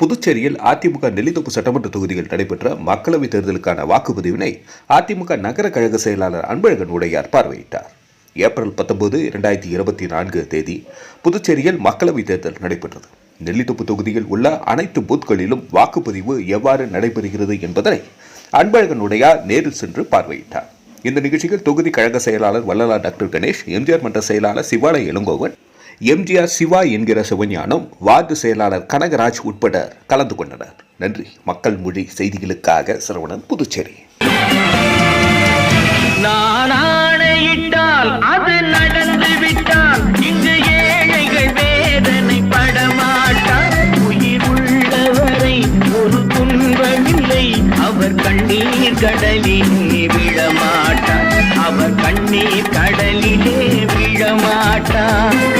புதுச்சேரியில் அதிமுக நெல்லித்தோப்பு சட்டமன்ற தொகுதியில் நடைபெற்ற மக்களவைத் தேர்தலுக்கான வாக்குப்பதிவினை அதிமுக நகர கழக செயலாளர் அன்பழகன் உடையார் பார்வையிட்டார். ஏப்ரல் பத்தொன்பது இரண்டாயிரத்தி இருபத்தி நான்கு தேதி புதுச்சேரியில் மக்களவைத் தேர்தல் நடைபெற்றது. நெல்லித்தோப்பு தொகுதியில் உள்ள அனைத்து பூத்களிலும் வாக்குப்பதிவு எவ்வாறு நடைபெறுகிறது என்பதனை அன்பழகன் உடையார் நேரில் சென்று பார்வையிட்டார். இந்த நிகழ்ச்சியில் தொகுதி கழக செயலாளர் வல்லலா டாக்டர் கணேஷ் எம்ஜிஆர் மன்ற செயலாளர் சிவாலய இளங்கோவன் எம்ஜிஆர் சிவா என்கிற சிவஞானம் வார்டு செயலாளர் கனகராஜ் உட்பட கலந்து கொண்டனர். நன்றி. மக்கள் மொழி செய்திகளுக்காக சிரவணன் புதுச்சேரி. நானாணையிட்டால் அது நடந்து விட்டால் இங்கு ஏழைகள் வேதனை உயிர் உள்ளவரை ஒரு துன்பமில்லை. அவர் கண்ணீர் கடலிலே விழமாட்டார். அவர் கண்ணீர் கடலிலே விழமாட்டார்.